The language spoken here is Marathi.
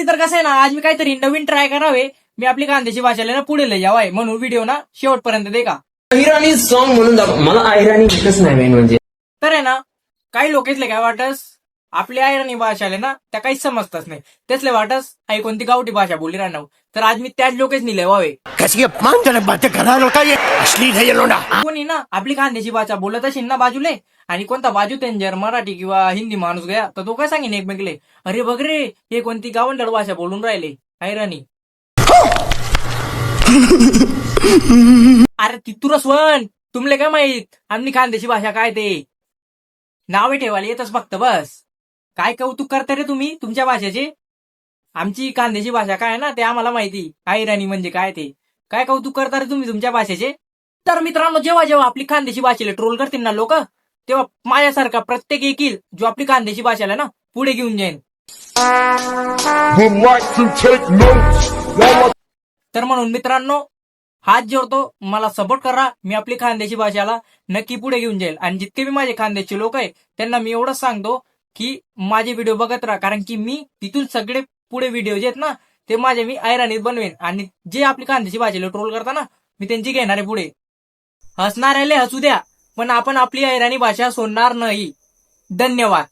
मंडळी तर कसं आहे ना आज मी काहीतरी नवीन ट्राय करावे. मी आपली कांद्याची भाषेला ना पुढे लय यावाय म्हणून व्हिडिओ ना शेवटपर्यंत दे का अहिराणी सॉन्ग म्हणून मला अहिराणी नाही म्हणजे. तर आहे ना काही लोक काय वाटस? आपली आयरणी भाषा आले ना त्या काहीच समजतच नाही. त्याचले वाटस आई कोणती गावठी भाषा बोलली राहणार? तर आज मी त्याच लोकच निले व्हावे कैसी अपमानजनक बातें कोणी ना आपली खानदेशी भाषा बोलत असेल ना बाजूले आणि कोणता बाजू त्यांच्यावर मराठी किंवा हिंदी माणूस गया तर तो काय सांगेन एकमेकले? अरे बघ रे हे कोणती गावंडळ भाषा बोलून राहिले हैराणी अरे तितुरच वन तुमले काय माहीत? आमनी खानदेशी भाषा काय ते? नावे ठेवायला येतच फक्त बस. काय कौतुक करता रे तुम्ही? तुमच्या भाषेचे? आमची कांद्याची भाषा काय आहे ना ते आम्हाला माहिती. हैराणी म्हणजे काय ते? काय कौतुक करता रे तुम्ही तुमच्या भाषेचे? तर मित्रांनो जेव्हा जेव्हा आपली खानदेशी भाषेला ट्रोल करतील ना लोक तेव्हा माझ्यासारखा प्रत्येक येईल जो आपली खानदेशी भाषेला ना पुढे घेऊन जाईन. तर म्हणून मित्रांनो हात जोडतो मला सपोर्ट करा मी आपली खानदेशी भाषेला नक्की पुढे घेऊन जाईल. आणि जितके बी माझे खानदेशी लोक आहे त्यांना मी एवढंच सांगतो की माझे व्हिडिओ बघत राहा. कारण की मी तिथून सगळे पुढे व्हिडिओ जे आहेत ना ते माझे मी ऐराणीत बनवेन. आणि जे आपली कांद्याची भाषेला ट्रोल करता ना मी त्यांची घेणार आहे पुढे. हसणाऱ्याले हसू द्या पण आपण आपली ऐराणी भाषा सोडणार नाही. धन्यवाद.